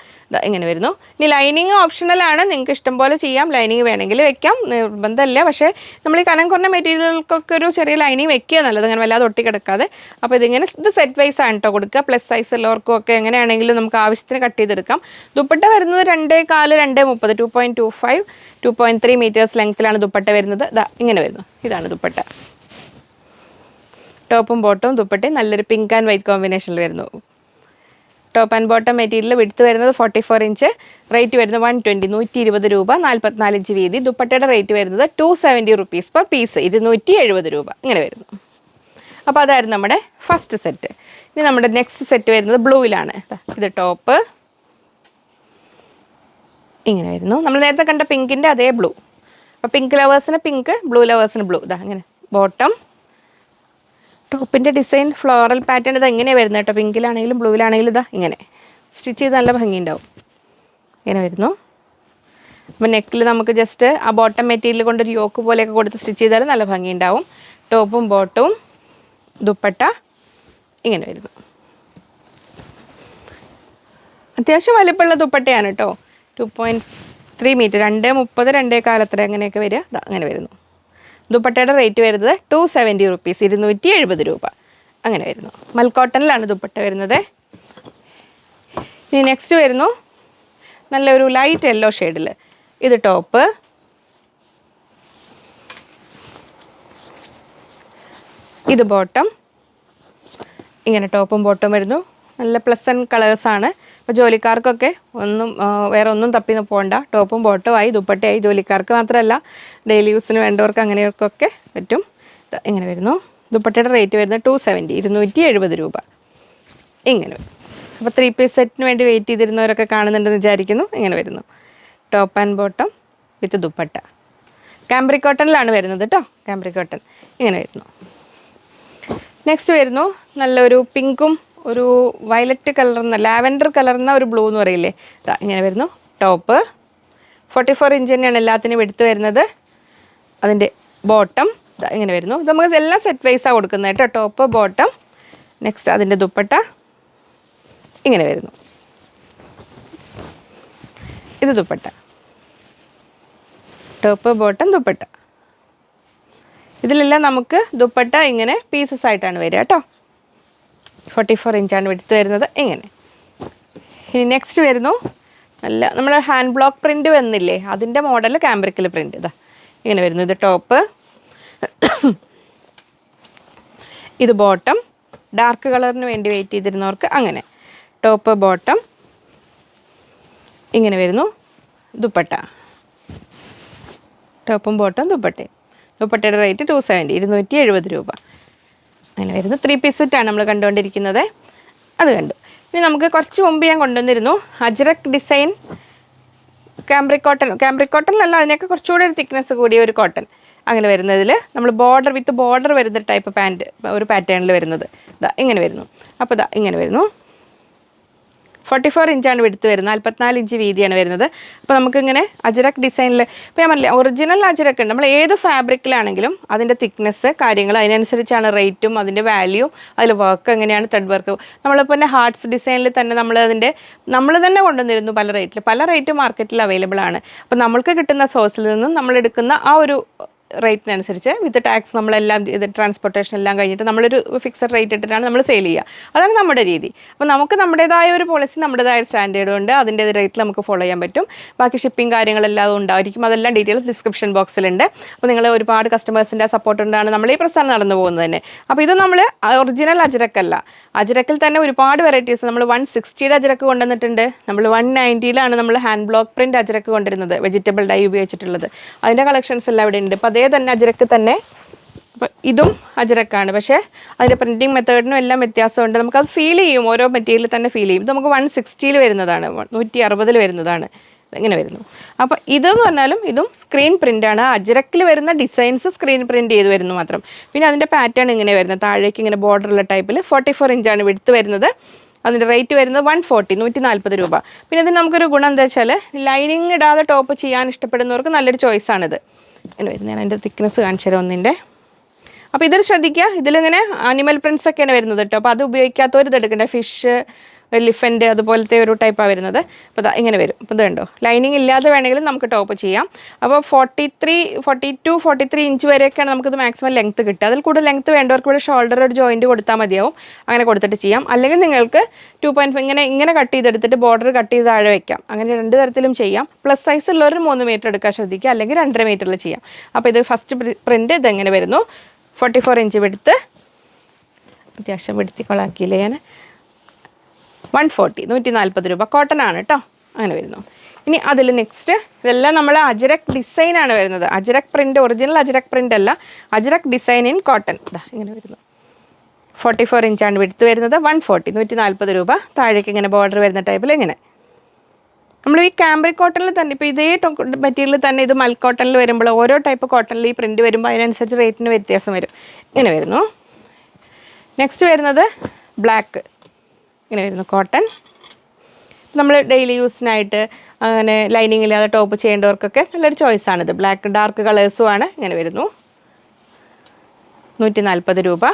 ഇങ്ങനെ വരുന്നു. ഇനി ലൈനിങ് ഓപ്ഷണലാണ് നിങ്ങൾക്ക് ഇഷ്ടം പോലെ ചെയ്യാം. ലൈനിങ് വേണമെങ്കിൽ വെക്കാം. നിർബന്ധമല്ല. പക്ഷേ നമ്മൾ ഈ കനം കുറഞ്ഞ മെറ്റീരിയലുകൾക്കൊക്കെ ഒരു ചെറിയ ലൈനിങ് വെക്കുക നല്ലത്. അങ്ങനെ വല്ലാതെ ഒട്ടി കിടക്കാതെ അപ്പോൾ ഇതിങ്ങനെ ഇത് സെറ്റ് വൈസ് ആണ് കേട്ടോ കൊടുക്കുക. പ്ലസ് സൈസ് ഉള്ളവർക്കും ഒക്കെ എങ്ങനെയാണെങ്കിലും നമുക്ക് ആവശ്യത്തിന് കട്ട് ചെയ്തെടുക്കാം. ദുപ്പട്ട വരുന്നത് രണ്ടേ കാൽ രണ്ടേ മുപ്പത്. Two point two five two point three metres ലെങ്ത്തിലാണ് dupatta വരുന്നത്. ഇതാ ഇങ്ങനെ വരുന്നു. ഇതാണ് ദുപ്പട്ട. ടോപ്പും ബോട്ടവും ദുപ്പട്ടയും നല്ലൊരു പിങ്ക് ആൻഡ് വൈറ്റ് കോമ്പിനേഷനിൽ വരുന്നു. ടോപ്പ് ആൻഡ് ബോട്ടം മെറ്റീരിയൽ വിടുത്ത് വരുന്നത് ഫോർട്ടി ഫോർ ഇഞ്ച് റേറ്റ് വരുന്നത് വൺ ട്വന്റി നൂറ്റി ഇരുപത് രൂപ നാൽപ്പത്തിനാല് ഇഞ്ച് വീതി. ദുപ്പട്ടയുടെ റേറ്റ് വരുന്നത് two seventy rupees per piece ഇരുന്നൂറ്റി എഴുപത് രൂപ. ഇങ്ങനെ വരുന്നു. അപ്പോൾ അതായിരുന്നു നമ്മുടെ ഫസ്റ്റ് സെറ്റ് ഇനി നമ്മുടെ നെക്സ്റ്റ് സെറ്റ് വരുന്നത് ബ്ലൂവിലാണ് ഇത് ടോപ്പ് ഇങ്ങനെ വരുന്നു. നമ്മൾ നേരത്തെ കണ്ട പിങ്കിന്റെ അതേ ബ്ലൂ അപ്പോൾ പിങ്ക് ലവേഴ്സിന് പിങ്ക് ബ്ലൂ ലവേഴ്സിന് ബ്ലൂ ഇതാ അങ്ങനെ ബോട്ടം ടോപ്പിന്റെ ഡിസൈൻ ഫ്ലോറൽ പാറ്റേൺ ഇത് എങ്ങനെയാണ് വരുന്നത് കേട്ടോ? പിങ്കിലാണെങ്കിലും ബ്ലൂവിലാണെങ്കിലും ഇതാ ഇങ്ങനെ. സ്റ്റിച്ച് ചെയ്ത് നല്ല ഭംഗിയുണ്ടാവും. ഇങ്ങനെ വരുന്നു. അപ്പോൾ നെക്കിൽ നമുക്ക് ജസ്റ്റ് ആ ബോട്ടം മെറ്റീരിയൽ കൊണ്ട് ഒരു യോക്ക് പോലെയൊക്കെ കൊടുത്ത് സ്റ്റിച്ച് ചെയ്താൽ നല്ല ഭംഗിയുണ്ടാവും. ടോപ്പും ബോട്ടവും ദുപ്പട്ട ഇങ്ങനെ വരുന്നു. അത്യാവശ്യം വലിപ്പമുള്ള ദുപ്പട്ടയാണ് കേട്ടോ. ടു പോയിന്റ് ത്രീ മീറ്റർ രണ്ട് മുപ്പത് രണ്ടേ കാലത്ര അങ്ങനെയൊക്കെ വരിക. അങ്ങനെ വരുന്നു. ദുപ്പട്ടയുടെ റേറ്റ് വരുന്നത് ടു സെവന്റി റുപ്പീസ് ഇരുന്നൂറ്റി എഴുപത് രൂപ. അങ്ങനെ വരുന്നു. മൽക്കോട്ടനിലാണ് ദുപ്പട്ട വരുന്നത്. ഇനി നെക്സ്റ്റ് വരുന്നു. നല്ലൊരു ലൈറ്റ് യെല്ലോ ഷെയ്ഡിൽ ഇത് ടോപ്പ് ഇത് ബോട്ടം ഇങ്ങനെ ടോപ്പും ബോട്ടും വരുന്നു. നല്ല പ്ലസൻ കളേഴ്സാണ് അപ്പോൾ ജോലിക്കാർക്കൊക്കെ ഒന്നും വേറെ ഒന്നും തപ്പി പോകണ്ട ടോപ്പും ബോട്ടും ആയി ദുപ്പട്ടയായി. ജോലിക്കാർക്ക് മാത്രമല്ല ഡെയിലി യൂസിന് വേണ്ടവർക്ക് അങ്ങനെയൊക്കെ പറ്റും. ഇങ്ങനെ വരുന്നു. ദുപ്പട്ടയുടെ റേറ്റ് വരുന്നത് ടു സെവന്റി ഇരുന്നൂറ്റി എഴുപത് രൂപ. ഇങ്ങനെ വരും. അപ്പോൾ ത്രീ പീസ് സെറ്റിന് വേണ്ടി വെയിറ്റ് ചെയ്തിരുന്നവരൊക്കെ കാണുന്നുണ്ടെന്ന് വിചാരിക്കുന്നു. ഇങ്ങനെ വരുന്നു. Top and bottom with dupatta. Cambric കോട്ടണിലാണ് വരുന്നത് കേട്ടോ കാംബ്രി കോട്ടൺ ഇങ്ങനെ വരുന്നു. നെക്സ്റ്റ് വരുന്നു. നല്ലൊരു പിങ്കും ഒരു വയലറ്റ് കലർന്ന ലാവൻഡർ കലർന്ന ഒരു ബ്ലൂ എന്ന് പറയില്ലേ? ഇതാ ഇങ്ങനെ വരുന്നു. ടോപ്പ് ഫോർട്ടി ഫോർ ഇഞ്ച് തന്നെയാണ് എല്ലാത്തിനും എടുത്ത് വരുന്നത്. അതിന്റെ ബോട്ടം ഇങ്ങനെ വരുന്നു. ഇത് നമുക്ക് എല്ലാം സെറ്റ് വൈസാണ് കൊടുക്കുന്നത് കേട്ടോ. ടോപ്പ് ബോട്ടം നെക്സ്റ്റ് അതിന്റെ ദുപ്പട്ട. ഇങ്ങനെ വരുന്നു. ഇത് ദുപ്പട്ട. Top bottom dupatta. ഇതിലെല്ലാം നമുക്ക് ദുപ്പട്ട ഇങ്ങനെ പീസസ് ആയിട്ടാണ് വരിക കേട്ടോ. ഫോർട്ടി ഫോർ ഇഞ്ചാണ് എടുത്ത് വരുന്നത്. ഇങ്ങനെ ഇനി നെക്സ്റ്റ് വരുന്നു. നല്ല നമ്മുടെ ഹാൻഡ് ബ്ലോക്ക് പ്രിന്റ് വന്നില്ലേ? അതിന്റെ മോഡൽ ക്യാമ്പ്രിക്കൽ പ്രിന്റ് ഇതാ ഇങ്ങനെ വരുന്നു. ഇത് ടോപ്പ് ഇത് ബോട്ടം ഡാർക്ക് കളറിന് വേണ്ടി വെയിറ്റ് ചെയ്തിരുന്നവർക്ക് അങ്ങനെ. ടോപ്പ് ബോട്ടം ഇങ്ങനെ വരുന്നു. ദുപ്പട്ട. ടോപ്പും ബോട്ടം ദുപ്പട്ടയും. ദുപ്പട്ടയുടെ റേറ്റ് ടു സെവന്റി ഇരുന്നൂറ്റി എഴുപത് രൂപ. അങ്ങനെ വരുന്നു ത്രീ പീസ് സെറ്റാണ് നമ്മൾ കണ്ടുകൊണ്ടിരിക്കുന്നത്. അത് കണ്ടു. ഇനി നമുക്ക് കുറച്ച് മുമ്പ് ഞാൻ കൊണ്ടുവന്നിരുന്നു ajrak design cambric cotton cambric cotton അല്ല അതിനൊക്കെ കുറച്ചുകൂടി ഒരു തിക്നെസ് കൂടിയ ഒരു കോട്ടൺ അങ്ങനെ വരുന്നതിൽ. നമ്മൾ ബോർഡർ വിത്ത് ബോർഡർ വരുന്ന ടൈപ്പ് പാന്റ് ഒരു പാറ്റേണിൽ വരുന്നത്. ഇതാ ഇങ്ങനെ വരുന്നു. അപ്പോൾ ഇതാ ഇങ്ങനെ വരുന്നു. ഫോർട്ടി ഫോർ ഇഞ്ചാണ് എടുത്ത് വരുന്നത്. നാൽപ്പത്തിനാല് ഇഞ്ച് വീതിയാണ് വരുന്നത്. അപ്പോൾ നമുക്കിങ്ങനെ അജരക് ഡിസൈനിൽ ഇപ്പോൾ ഞാൻ പറഞ്ഞില്ല ഒറിജിനൽ അജരക് ഉണ്ട്. നമ്മൾ ഏത് ഫാബ്രിക്കിലാണെങ്കിലും അതിന്റെ തിക്നെസ് കാര്യങ്ങൾ അതിനനുസരിച്ചാണ് റേറ്റും അതിന്റെ വാല്യൂ അതിൽ വർക്ക് എങ്ങനെയാണ് ത്രെഡ് വർക്ക് നമ്മളിപ്പോൾ തന്നെ ഹാർട്സ് ഡിസൈനിൽ തന്നെ നമ്മൾ അതിന്റെ നമ്മൾ തന്നെ കൊണ്ടുവന്നിരുന്നു പല റേറ്റിൽ പല റേറ്റ് മാർക്കറ്റിൽ അവൈലബിൾ ആണ്. അപ്പോൾ നമ്മൾക്ക് കിട്ടുന്ന സോഴ്സിൽ നിന്നും നമ്മളെടുക്കുന്ന ആ ഒരു റേറ്റിനനുസരിച്ച് വിത്ത് ടാക്സ് നമ്മളെല്ലാം ഇത് ട്രാൻസ്പോർട്ടേഷൻ എല്ലാം കഴിഞ്ഞിട്ട് നമ്മളൊരു ഫിക്സഡ് റേറ്റ് ഇട്ടിട്ടാണ് നമ്മൾ സെയിൽ ചെയ്യുക. അതാണ് നമ്മുടെ രീതി. അപ്പോൾ നമുക്ക് നമ്മുടേതായ ഒരു പോളിസി നമ്മുടേതായ സ്റ്റാൻഡേർഡ് ഉണ്ട്. അതിന്റെ റേറ്റിൽ നമുക്ക് ഫോളോ ചെയ്യാൻ പറ്റും. ബാക്കി ഷിപ്പിംഗ് കാര്യങ്ങളെല്ലാം ഉണ്ടായിരിക്കും. അതെല്ലാം ഡീറ്റെയിൽസ് ഡിസ്ക്രിപ്ഷൻ ബോക്സിലുണ്ട് അപ്പോൾ നിങ്ങൾ ഒരുപാട് കസ്റ്റമേഴ്സിന്റെ സപ്പോർട്ട് ഉണ്ടാണ് നമ്മൾ ഈ പ്രസ്ഥാനം നടന്നു പോകുന്നത് തന്നെ. അപ്പോൾ ഇത് നമ്മൾ ഒറിജിനൽ അജരക്കല്ല അജരക്കിൽ തന്നെ ഒരുപാട് വെറൈറ്റീസ് നമ്മൾ വൺ സിക്സ്റ്റിയുടെ അജരക്ക് കൊണ്ടുവന്നിട്ടുണ്ട്. നമ്മൾ വൺ നയന്റിയിലാണ് നമ്മൾ ഹാൻഡ് ബ്ലോക്ക് പ്രിന്റ് അജരക്ക് കൊണ്ടിരുന്നത് വെജിറ്റബിൾ ഡൈ ഉപയോഗിച്ചിട്ടുള്ളത്. അതിന്റെ കളക്ഷൻസ് എല്ലാം ഇവിടെ ഉണ്ട് അപ്പോൾ അതേ തന്നെ അജരക്ക് തന്നെ. ഇതും അജരക്കാണ്. പക്ഷേ അതിന്റെ പ്രിന്റിങ് മെത്തേഡിനും എല്ലാം വ്യത്യാസമുണ്ട്. നമുക്കത് ഫീൽ ചെയ്യും. ഓരോ മെറ്റീരിയൽ തന്നെ ഫീൽ ചെയ്യും. ഇത് നമുക്ക് വൺ സിക്സ്റ്റിയിൽ വരുന്നതാണ്. നൂറ്റി അറുപതിൽ വരുന്നതാണ്. ഇങ്ങനെ വരുന്നു. അപ്പോൾ ഇതെന്ന് പറഞ്ഞാലും ഇതും സ്ക്രീൻ പ്രിന്റാണ് അജരക്കിൽ വരുന്ന ഡിസൈൻസ് സ്ക്രീൻ പ്രിന്റ് ചെയ്ത് വരുന്നു മാത്രം. പിന്നെ അതിന്റെ പാറ്റേൺ ഇങ്ങനെ വരുന്നത്. താഴേക്ക് ഇങ്ങനെ ബോർഡറുള്ള ടൈപ്പിൽ ഫോർട്ടി ഫോർ ഇഞ്ചാണ് വിടുത്ത് വരുന്നത്. അതിന്റെ റേറ്റ് വരുന്നത് വൺ ഫോർട്ടി നൂറ്റി നാൽപ്പത് രൂപ. പിന്നെ ഇതിന് നമുക്കൊരു ഗുണം എന്താ വെച്ചാൽ ലൈനിങ് ഇടാതെ ടോപ്പ് ചെയ്യാൻ ഇഷ്ടപ്പെടുന്നവർക്ക് നല്ലൊരു ചോയ്സാണിത് ഇങ്ങനെ വരുന്നത് ഞാൻ അതിന്റെ തിക്നെസ് കാണിച്ചു തരാം ഒന്നിന്റെ. അപ്പോൾ ഇതൊരു ശ്രദ്ധിക്കുക. ഇതിലിങ്ങനെ അനിമൽ പ്രിൻസ് ഒക്കെയാണ് വരുന്നത് കേട്ടോ. അപ്പോൾ അത് ഉപയോഗിക്കാത്തവർ ഇത് എടുക്കണ്ട ഫിഷ് എലിഫന്റ് അതുപോലത്തെ ഒരു ടൈപ്പാണ് വരുന്നത്. അപ്പോൾ ഇങ്ങനെ വരും. അപ്പോൾ ഇതുണ്ടോ ലൈനിങ് ഇല്ലാതെ വേണമെങ്കിലും നമുക്ക് ടോപ്പ് ചെയ്യാം. അപ്പോൾ forty three forty two forty three inch വരെയൊക്കെയാണ് നമുക്കിത് മാക്സിമം ലെങ്ത്ത് കിട്ടുക. അതിൽ കൂടുതൽ ലെങ്ത്ത് വേണ്ടവർക്ക് ഇവിടെ ഷോൾഡർ ഒരു ജോയിന്റ് കൊടുത്താൽ മതിയാവും. അങ്ങനെ കൊടുത്തിട്ട് ചെയ്യാം. അല്ലെങ്കിൽ നിങ്ങൾക്ക് ടു പോയിന്റ് ഇങ്ങനെ ഇങ്ങനെ കട്ട് ചെയ്തെടുത്തിട്ട് ബോർഡർ കട്ട് ചെയ്ത് താഴെ വയ്ക്കാം അങ്ങനെ രണ്ട് തരത്തിലും ചെയ്യാം. പ്ലസ് സൈസ് ഉള്ളവർ മൂന്ന് മീറ്റർ എടുക്കാൻ ശ്രദ്ധിക്കുക. അല്ലെങ്കിൽ രണ്ടര മീറ്ററിൽ ചെയ്യാം. അപ്പോൾ ഇത് ഫസ്റ്റ് പ്രിന്റ് ഇതെങ്ങനെ വരുന്നു? ഫോർട്ടി ഫോർ ഇഞ്ച് വെടുത്ത് അത്യാവശ്യം വെടുത്തി കൊളാക്കിയില്ലേ ഞാൻ വൺ ഫോർട്ടി നൂറ്റി നാൽപ്പത് രൂപ. കോട്ടൺ ആണ് കേട്ടോ അങ്ങനെ വരുന്നു. ഇനി അതിൽ നെക്സ്റ്റ് ഇതെല്ലാം നമ്മൾ അജരക് ഡിസൈൻ ആണ് വരുന്നത്. Ajrak print original ajrak print അല്ല. അജരക് ഡിസൈൻ ഇൻ കോട്ടൺ ഇങ്ങനെ വരുന്നു. ഫോർട്ടി ഫോർ ഇഞ്ചാണ് എടുത്ത് വരുന്നത്. വൺ ഫോർട്ടി നൂറ്റി നാൽപ്പത് രൂപ. താഴേക്ക് ഇങ്ങനെ ബോർഡർ വരുന്ന ടൈപ്പിൽ ഇങ്ങനെ. നമ്മൾ ഈ ക്യാമ്പ്രിക് കോട്ടണിൽ തന്നെ ഇപ്പോൾ ഇതേ മെറ്റീരിയൽ തന്നെ ഇത് മൽ കോട്ടണിൽ വരുമ്പോൾ ഓരോ ടൈപ്പ് കോട്ടണിൽ ഈ പ്രിന്റ് വരുമ്പോൾ അതിനനുസരിച്ച് റേറ്റിന് വ്യത്യാസം വരും. ഇങ്ങനെ വരുന്നു. നെക്സ്റ്റ് വരുന്നത് ബ്ലാക്ക് ഇങ്ങനെ വരുന്നു കോട്ടൺ നമ്മൾ ഡെയിലി യൂസിനായിട്ട് അങ്ങനെ ലൈനിങ് ഇല്ലാതെ ടോപ്പ് ചെയ്യേണ്ടവർക്കൊക്കെ നല്ലൊരു ചോയ്സ് ചോയ്സാണിത് ബ്ലാക്ക് ഡാർക്ക് കളേഴ്സും ആണ് ഇങ്ങനെ വരുന്നു. നൂറ്റി നാൽപ്പത് രൂപ.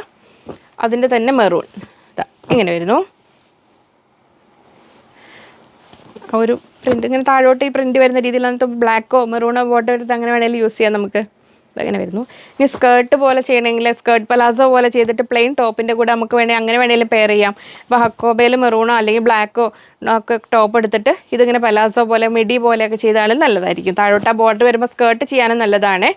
അതിന്റെ തന്നെ മെറൂൺ ഇങ്ങനെ വരുന്നു. ഒരു പ്രിന്റ് ഇങ്ങനെ താഴോട്ട് ഈ പ്രിന്റ് വരുന്ന രീതിയിൽ എന്നിട്ട് ബ്ലാക്കോ മെറൂണോ ബോട്ടോ എടുത്ത് അങ്ങനെ വേണമെങ്കിൽ യൂസ് ചെയ്യാം നമുക്ക്. അങ്ങനെ വരുന്നു. ഇനി സ്കേർട്ട് പോലെ ചെയ്യണമെങ്കിൽ സ്കേർട്ട് പലാസോ പോലെ ചെയ്തിട്ട് പ്ലെയിൻ ടോപ്പിന്റെ കൂടെ നമുക്ക് വേണമെങ്കിൽ അങ്ങനെ വേണമെങ്കിലും പെയർ ചെയ്യാം. ഇപ്പോൾ ഹക്കോബയിൽ മെറൂണോ അല്ലെങ്കിൽ ബ്ലാക്കോ ഒക്കെ ടോപ്പ് എടുത്തിട്ട് ഇതിങ്ങനെ പലാസോ പോലെ മിഡി പോലെയൊക്കെ ചെയ്താലും നല്ലതായിരിക്കും. താഴോട്ട് ആ ബോർഡർ വരുമ്പോൾ സ്കേർട്ട് ചെയ്യാനും നല്ലതാണ്.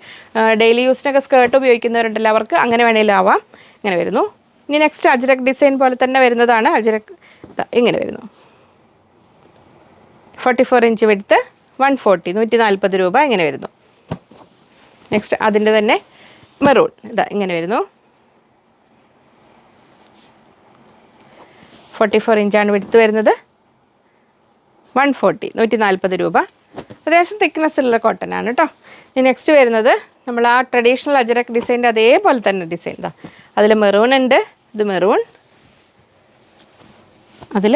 ഡെയിലി യൂസിനൊക്കെ സ്കേർട്ട് ഉപയോഗിക്കുന്നവരുണ്ടല്ലോ അവർക്ക് അങ്ങനെ വേണമെങ്കിലും ആവാം. ഇങ്ങനെ വരുന്നു. ഇനി നെക്സ്റ്റ് അജ്രക് ഡിസൈൻ പോലെ തന്നെ വരുന്നതാണ്. അജ്രക് ഇങ്ങനെ വരുന്നു. ഫോർട്ടി ഫോർ ഇഞ്ച് വെടുത്ത് വൺ ഫോർട്ടി നൂറ്റി നാൽപ്പത് രൂപ ഇങ്ങനെ വരുന്നു. നെക്സ്റ്റ് അതിന്റെ തന്നെ മെറൂൺ ഇതാ ഇങ്ങനെ വരുന്നു. ഫോർട്ടി ഫോർ ഇഞ്ചാണ് വിടുത്ത് വരുന്നത്. വൺ ഫോർട്ടി നൂറ്റി നാൽപ്പത് രൂപ. അത്യാവശ്യം തിക്നെസ് ഉള്ള കോട്ടൺ ആണ് കേട്ടോ ഇനി നെക്സ്റ്റ് വരുന്നത് നമ്മൾ ആ ട്രഡീഷണൽ അജരക് ഡിസൈന്റെ അതേപോലെ തന്നെ ഡിസൈൻ ഇതാ അതിൽ മെറൂൺ ഉണ്ട് ഇത് മെറൂൺ അതിൽ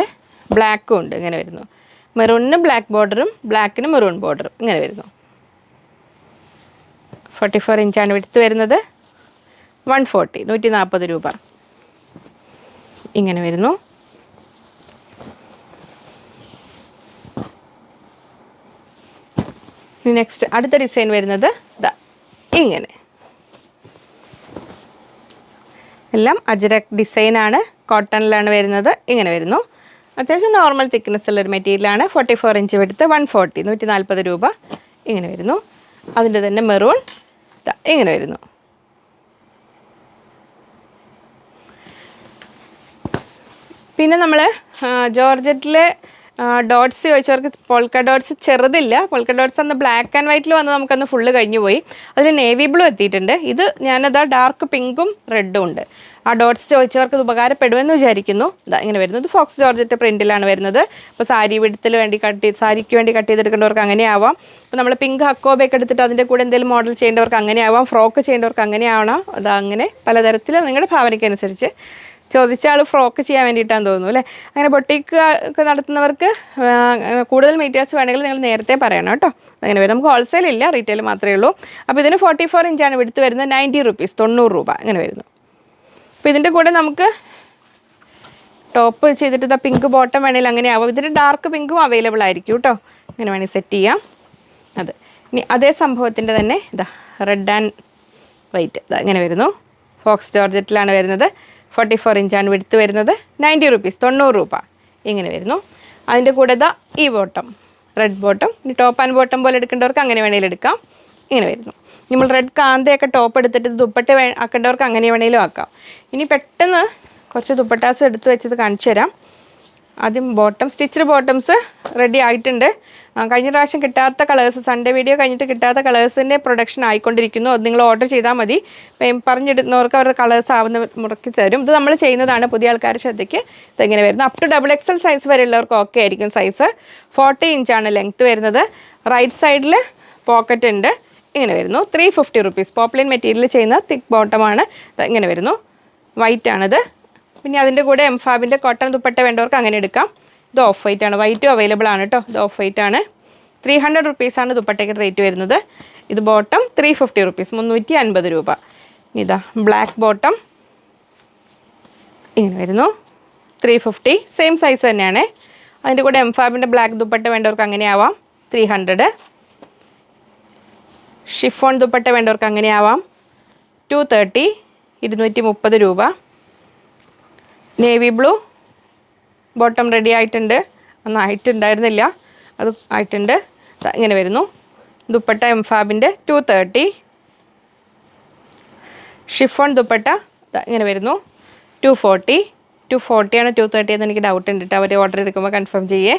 ബ്ലാക്കും ഉണ്ട് ഇങ്ങനെ വരുന്നു. മെറൂണിന് ബ്ലാക്ക് ബോർഡറും ബ്ലാക്കിന് മെറൂൺ ബോർഡറും ഇങ്ങനെ വരുന്നു. ഫോർട്ടി ഫോർ ഇഞ്ചാണ് വിടുത്ത് വരുന്നത്. വൺ ഫോർട്ടി നൂറ്റി നാൽപ്പത് രൂപ. ഇങ്ങനെ വരുന്നു. നെക്സ്റ്റ് അടുത്ത ഡിസൈൻ വരുന്നത് ഇങ്ങനെ. എല്ലാം അജരക് ഡിസൈനാണ് കോട്ടണിലാണ് വരുന്നത്. ഇങ്ങനെ വരുന്നു. അത്യാവശ്യം നോർമൽ തിക്നെസ് ഉള്ളൊരു മെറ്റീരിയലാണ് ഫോർട്ടി ഫോർ ഇഞ്ച് എടുത്ത് വൺ ഫോർട്ടി നൂറ്റി നാൽപ്പത് രൂപ. ഇങ്ങനെ വരുന്നു. അതിന്റെ തന്നെ മെറൂൺ ഇങ്ങനെ വരുന്നു പിന്നെ നമ്മൾ ജോർജറ്റിൽ ഡോട്ട്സ് ചോദിച്ചവർക്ക് പോൾക്ക ഡോട്ട്സ് ചെറുതില്ല. പോൾക്ക ഡോട്ട്സ് അന്ന് ബ്ലാക്ക് ആൻഡ് വൈറ്റിൽ വന്ന് നമുക്കന്ന് ഫുള്ള് കഴിഞ്ഞു പോയി. അതിൽ നേവി ബ്ലൂ എത്തിയിട്ടുണ്ട്. ഇത് ഞാനത് ഡാർക്ക് പിങ്കും റെഡും ഉണ്ട്. ആ ഡോട്ട്സ് ചോദിച്ചവർക്ക് ഇത് ഉപകാരപ്പെടുമെന്ന് വിചാരിക്കുന്നു. ഇതാ ഇങ്ങനെ വരുന്നത്. ഫോക്സ് ജോർജറ്റ് പ്രിന്റിലാണ് വരുന്നത്. അപ്പോൾ സാരി വിടത്തിൽ വേണ്ടി കട്ട് ചെയ്ത് സാരിക്ക് വേണ്ടി കട്ട് ചെയ്തെടുക്കേണ്ടവർക്ക് അങ്ങനെ ആവാം അപ്പോൾ നമ്മൾ പിങ്ക് ഹക്കോബയൊക്കെ എടുത്തിട്ട് അതിന്റെ കൂടെ എന്തെങ്കിലും മോഡൽ ചെയ്യേണ്ടവർക്ക് അങ്ങനെ ആവാം ഫ്രോക്ക് ചെയ്യേണ്ടവർക്ക് അങ്ങനെ ആവണം അത് അങ്ങനെ പലതരത്തിൽ നിങ്ങളുടെ ഭാവനയ്ക്കനുസരിച്ച്. ചോദിച്ച ആൾ ഫ്രോക്ക് ചെയ്യാൻ വേണ്ടിയിട്ടാണെന്ന് തോന്നുന്നു അല്ലേ? അങ്ങനെ ബൊട്ടിക്ക് ഒക്കെ നടത്തുന്നവർക്ക് കൂടുതൽ മീറ്റേഴ്സ് വേണമെങ്കിൽ നിങ്ങൾ നേരത്തെ പറയണം കേട്ടോ. അങ്ങനെ വരും. നമുക്ക് ഹോൾസെയിൽ ഇല്ല റീറ്റെയിൽ മാത്രമേ ഉള്ളൂ. അപ്പോൾ ഇതിന് ഫോർട്ടി ഫോർ ഇഞ്ചാണ് എടുത്ത് വരുന്നത് നയന്റി റുപ്പീസ് തൊണ്ണൂറ് രൂപ. അങ്ങനെ വരുന്നു. അപ്പോൾ ഇതിന്റെ കൂടെ നമുക്ക് ടോപ്പ് ചെയ്തിട്ട് ഇതാ പിങ്ക് ബോട്ടം വേണമെങ്കിൽ അങ്ങനെ ആവാം. ഇതിന് ഡാർക്ക് പിങ്കും അവൈലബിൾ ആയിരിക്കും കേട്ടോ. അങ്ങനെ വേണമെങ്കിൽ സെറ്റ് ചെയ്യാം. അത്. ഇനി അതേ സംഭവത്തിന്റെ തന്നെ ഇതാ റെഡ് ആൻഡ് വൈറ്റ് ഇതാ ഇങ്ങനെ വരുന്നു. ഫോക്സ് ജോർജറ്റിലാണ് വരുന്നത്. ഫോർട്ടി ഫോർ ഇഞ്ചാണ് വിടുത്ത് വരുന്നത്. നയന്റി റുപ്പീസ് തൊണ്ണൂറ് രൂപ. ഇങ്ങനെ വരുന്നു. അതിന്റെ കൂടെ ഇതാ ഈ ബോട്ടം റെഡ് ബോട്ടം ഇനി ടോപ്പ് ആൻഡ് ബോട്ടം പോലെ എടുക്കേണ്ടവർക്ക് അങ്ങനെ വേണമെങ്കിലും എടുക്കാം. ഇങ്ങനെ വരുന്നു. നമ്മൾ റെഡ് കാന്തയൊക്കെ ടോപ്പ് എടുത്തിട്ട് ദുപ്പട്ട ആക്കേണ്ടവർക്ക് അങ്ങനെ വേണമെങ്കിലും ആക്കാം. ഇനി പെട്ടെന്ന് കുറച്ച് ദുപ്പട്ടാസ് എടുത്ത് വെച്ചത് കാണിച്ചു തരാം. ആദ്യം ബോട്ടം സ്റ്റിച്ചഡ് ബോട്ടംസ് റെഡി ആയിട്ടുണ്ട്. കഴിഞ്ഞ പ്രാവശ്യം കിട്ടാത്ത കളേഴ്സ് സൺഡേ വീഡിയോ കഴിഞ്ഞിട്ട് കിട്ടാത്ത കളേഴ്സിന്റെ പ്രൊഡക്ഷൻ ആയിക്കൊണ്ടിരിക്കുന്നു. അത് നിങ്ങൾ ഓർഡർ ചെയ്താൽ മതി. പറഞ്ഞിടുന്നവർക്ക് അവരുടെ കളേഴ്സ് ആവുന്ന മുറക്കി തരും. ഇത് നമ്മൾ ചെയ്യുന്നതാണ് പുതിയ ആൾക്കാർ ശ്രദ്ധയ്ക്ക് ഇതെങ്ങനെ വരുന്നത്. Up to double XL size വരെയുള്ളവർക്ക് okay ആയിരിക്കും സൈസ് ഫോർട്ടി ഇഞ്ചാണ് ലെങ്ത്ത് വരുന്നത്. റൈറ്റ് സൈഡിൽ പോക്കറ്റ് ഉണ്ട്. ഇങ്ങനെ വരുന്നു. Three fifty rupees poplin material ചെയ്യുന്ന തിക്ക് ബോട്ടമാണ് ഇങ്ങനെ വരുന്നു. വൈറ്റ് ആണിത്. പിന്നെ അതിന്റെ കൂടെ എം എംഫാബിന്റെ കോട്ടൺ ദുപ്പട്ട വേണ്ടവർക്ക് അങ്ങനെ എടുക്കാം. ഇത് ഓഫ് വൈറ്റ് ആണ്. വൈറ്റും അവൈലബിൾ ആണ് കേട്ടോ ഇത് ഓഫ് വൈറ്റ് ആണ്. ത്രീ ഹൺഡ്രഡ് റുപ്പീസാണ് ദുപ്പട്ടയ്ക്ക് റേറ്റ് വരുന്നത്. ഇത് ബോട്ടം ത്രീ ഫിഫ്റ്റി റുപ്പീസ് മുന്നൂറ്റി അൻപത് രൂപ ഇതാ ബ്ലാക്ക് ബോട്ടം ഇങ്ങനെ വരുന്നു. ത്രീ ഫിഫ്റ്റി സെയിം സൈസ് തന്നെയാണ്. അതിന്റെ കൂടെ എം ഫാബിന്റെ ബ്ലാക്ക് ദുപ്പട്ട വേണ്ടവർക്ക് അങ്ങനെ ആവാം. ത്രീ ഹൺഡ്രഡ് ഷിഫോൺ ദുപ്പട്ട വേണ്ടവർക്ക് അങ്ങനെ ആവാം. ടു തേർട്ടി ഇരുന്നൂറ്റി മുപ്പത് രൂപ. നേവി ബ്ലൂ ബോട്ടം റെഡി ആയിട്ടുണ്ട്. അന്ന് ആയിട്ടുണ്ടായിരുന്നില്ല. അത് ആയിട്ടുണ്ട്. ഇങ്ങനെ വരുന്നു. ദുപ്പട്ട എം ഫാബിന്റെ ടു തേർട്ടി ഷിഫോൺ ദുപ്പട്ട ഇങ്ങനെ വരുന്നു. ടു ഫോർട്ടി ടു ഫോർട്ടിയാണ് ടു തേർട്ടി എന്ന് എനിക്ക് ഡൗട്ട് ഉണ്ട് കേട്ടോ അവർ ഓർഡർ എടുക്കുമ്പോൾ കൺഫേം ചെയ്യേ.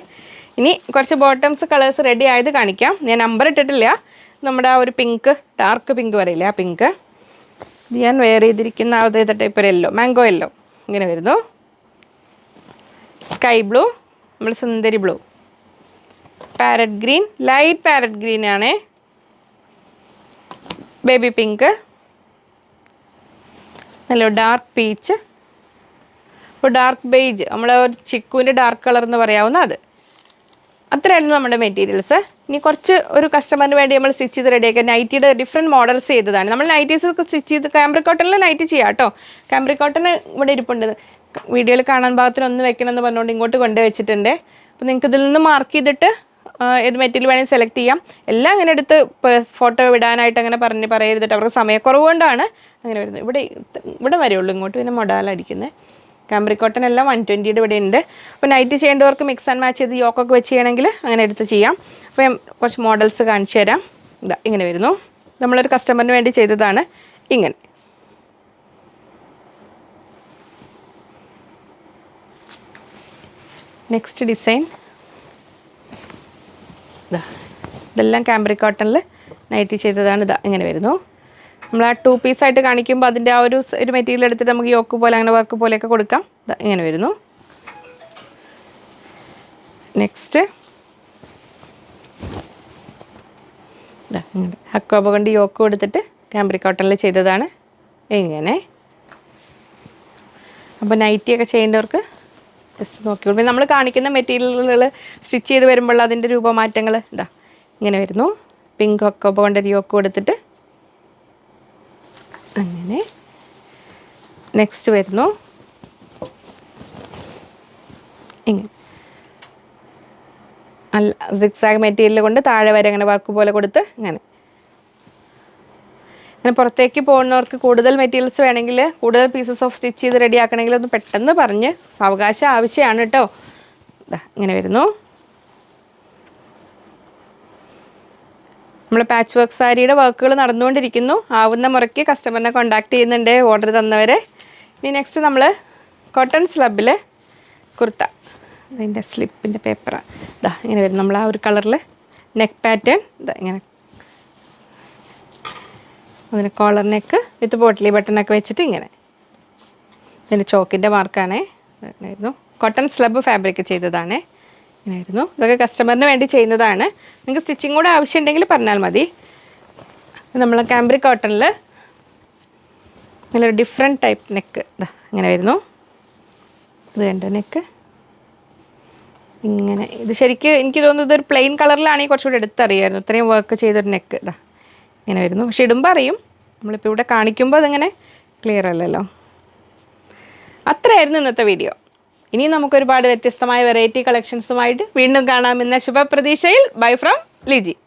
ഇനി കുറച്ച് ബോട്ടംസ് കളേഴ്സ് റെഡി ആയത് കാണിക്കാം. ഞാൻ നമ്പർ ഇട്ടിട്ടില്ല. നമ്മുടെ ആ ഒരു പിങ്ക് ഡാർക്ക് പിങ്ക് വരെയില്ലേ ആ പിങ്ക് ഞാൻ വെയർ ചെയ്തിരിക്കുന്ന അതേ ടൈപ്പ് ഒരു യെല്ലോ മാംഗോ യെല്ലോ ഇങ്ങനെ വരുന്നു. സ്കൈ ബ്ലൂ നമ്മൾ സുന്ദരി blue parrot green light parrot green ആണ്. ബേബി പിങ്ക് നല്ല ഡാർക്ക് പീച്ച് അപ്പോൾ ഡാർക്ക് ബേജ് നമ്മൾ ഒരു ചിക്കുവിന്റെ ഡാർക്ക് കളർ എന്ന് പറയാവുന്ന അത്. അത്രയായിരുന്നു നമ്മുടെ മെറ്റീരിയൽസ് ഇനി കുറച്ച് ഒരു കസ്റ്റമറിന് വേണ്ടി നമ്മൾ സ്റ്റിച്ച് ചെയ്ത് റെഡിയാക്കുക നൈറ്റിയുടെ ഡിഫറെന്റ് മോഡൽസ് ചെയ്തതാണ്. നമ്മൾ നൈറ്റീസ് ഒക്കെ സ്റ്റിച്ച് ചെയ്ത് ക്യാമ്പ്രി കോട്ടണിൽ നൈറ്റ് ചെയ്യാം കേട്ടോ ക്യാമ്പ്രി കോട്ടൺ ഇവിടെ ഇരിപ്പുണ്ട്. വീഡിയോയിൽ കാണാൻ ഭാഗത്തിന് ഒന്ന് വെക്കണം എന്ന് പറഞ്ഞുകൊണ്ട് ഇങ്ങോട്ട് കൊണ്ടുവച്ചിട്ടുണ്ട്. അപ്പോൾ നിങ്ങൾക്ക് ഇതിൽ നിന്ന് മാർക്ക് ചെയ്തിട്ട് ഏത് മെറ്റീരിയൽ വേണമെങ്കിൽ സെലക്ട് ചെയ്യാം. എല്ലാം അങ്ങനെ എടുത്ത് ഫോട്ടോ വിടാനായിട്ട് അങ്ങനെ പറഞ്ഞ് പറയരുതിട്ട് അവർക്ക് സമയക്കുറവ് കൊണ്ടാണ് അങ്ങനെ വരുന്നത്. ഇവിടെ ഇവിടെ വരെയുള്ളൂ ഇങ്ങോട്ട് പിന്നെ മൊഡാലടിക്കുന്നത് കാംബ്രി കോട്ടൺ എല്ലാം വൺ ട്വന്റിയുടെ ഇവിടെ ഉണ്ട് അപ്പോൾ നൈറ്റ് ചെയ്യേണ്ടവർക്ക് മിക്സ് ആൻഡ് മാച്ച് ചെയ്ത് യോക്കൊക്കെ വെച്ച് ചെയ്യണമെങ്കിൽ അങ്ങനെ എടുത്ത് ചെയ്യാം. അപ്പോൾ ഞാൻ കുറച്ച് മോഡൽസ് കാണിച്ചു തരാം. ഇതാ ഇങ്ങനെ വരുന്നു. നമ്മളൊരു കസ്റ്റമറിന് വേണ്ടി ചെയ്തതാണ്. ഇങ്ങനെ. നെക്സ്റ്റ് ഡിസൈൻ ഇതാ ഇതെല്ലാം കാമ്പ്രി കോട്ടണിൽ നൈറ്റ് ചെയ്തതാണ്. ഇതാ ഇങ്ങനെ വരുന്നു. നമ്മൾ ആ ടു പീസായിട്ട് കാണിക്കുമ്പോൾ അതിന്റെ ആ ഒരു ഒരു മെറ്റീരിയൽ എടുത്തിട്ട് നമുക്ക് യോക്ക് പോലെ അങ്ങനെ വർക്ക് പോലെയൊക്കെ കൊടുക്കാം. ഇങ്ങനെ വരുന്നു. നെക്സ്റ്റ് ഹക്കോബ കൊണ്ട് യോക്ക് കൊടുത്തിട്ട് കാംബ്രി കോട്ടണിൽ ചെയ്തതാണ്. ഇങ്ങനെ. അപ്പോൾ നൈറ്റിയൊക്കെ ചെയ്യേണ്ടവർക്ക് ജസ്റ്റ് പിന്നെ നമ്മൾ കാണിക്കുന്ന മെറ്റീരിയലുകൾ സ്റ്റിച്ച് ചെയ്ത് വരുമ്പോൾ അതിന്റെ രൂപമാറ്റങ്ങൾ ഇതാ ഇങ്ങനെ വരുന്നു. പിങ്ക് ഹക്കോബ കൊണ്ട് യോക്ക് കൊടുത്തിട്ട് അങ്ങനെ നെക്സ്റ്റ് വരുന്നു. ഇങ്ങനെ അല്ല സിക്സാഗ് മെറ്റീരിയൽ കൊണ്ട് താഴെ വരെ അങ്ങനെ വർക്ക് പോലെ കൊടുത്ത് ഇങ്ങനെ. അങ്ങനെ പുറത്തേക്ക് പോകുന്നവർക്ക് കൂടുതൽ മെറ്റീരിയൽസ് വേണമെങ്കിൽ കൂടുതൽ പീസസ് ഓഫ് സ്റ്റിച്ച് ചെയ്ത് റെഡി ആക്കണമെങ്കിൽ ഒന്ന് പെട്ടെന്ന് പറഞ്ഞ് അവകാശം ആവശ്യമാണ് കേട്ടോ. ഇങ്ങനെ വരുന്നു. നമ്മൾ പാച്ച് വർക്ക് സാരിയുടെ വർക്കുകൾ നടന്നുകൊണ്ടിരിക്കുന്നു. ആവുന്ന മുറയ്ക്ക് കസ്റ്റമറിനെ കോണ്ടാക്ട് ചെയ്യുന്നുണ്ട് ഓർഡർ തന്നവരെ. ഇനി നെക്സ്റ്റ് നമ്മൾ കോട്ടൺ സ്ലബിൽ കുർത്ത. അതിന്റെ സ്ലിപ്പിന്റെ പേപ്പറാണ് ഇതാ ഇങ്ങനെ വരും. നമ്മൾ ആ ഒരു കളറിൽ നെക്ക് പാറ്റേൺ ഇതാ ഇങ്ങനെ. അതിന് കോളർ നെക്ക് വിത്ത് ബോട്ടിലി ബട്ടണൊക്കെ വെച്ചിട്ട് ഇങ്ങനെ. ഇതിന്റെ ചോക്കിന്റെ മാർക്കാണേ. ഇതായിരുന്നു. കോട്ടൺ സ്ലബ് ഫാബ്രിക് ചെയ്തതാണേ. ഇങ്ങനെയായിരുന്നു. ഇതൊക്കെ കസ്റ്റമറിന് വേണ്ടി ചെയ്യുന്നതാണ്. നിങ്ങൾക്ക് സ്റ്റിച്ചിങ് കൂടെ ആവശ്യമുണ്ടെങ്കിൽ പറഞ്ഞാൽ മതി. നമ്മൾ കാംബ്രിക് കോട്ടണിൽ നല്ലൊരു ഡിഫറെന്റ് ടൈപ്പ് നെക്ക് ഇങ്ങനെ വരുന്നു. ഇത് എന്റെ നെക്ക് ഇങ്ങനെ. ഇത് ശരിക്കും എനിക്ക് തോന്നുന്നു ഇതൊരു പ്ലെയിൻ കളറിലാണെങ്കിൽ കുറച്ചുകൂടി എടുത്തറിയായിരുന്നു. ഇത്രയും വർക്ക് ചെയ്തൊരു നെക്ക് ഇതാ ഇങ്ങനെ വരുന്നു. പക്ഷെ ഇടുമ്പോൾ അറിയും. നമ്മളിപ്പോൾ ഇവിടെ കാണിക്കുമ്പോൾ അതിങ്ങനെ ക്ലിയർ അല്ലല്ലോ. അത്രയായിരുന്നു ഇന്നത്തെ വീഡിയോ ഇനി നമുക്ക് ഒരുപാട് വ്യത്യസ്തമായ വെറൈറ്റി കളക്ഷൻസുമായിട്ട് വീണ്ടും കാണാമെന്ന ശുഭപ്രതീക്ഷയിൽ. Bye from Liji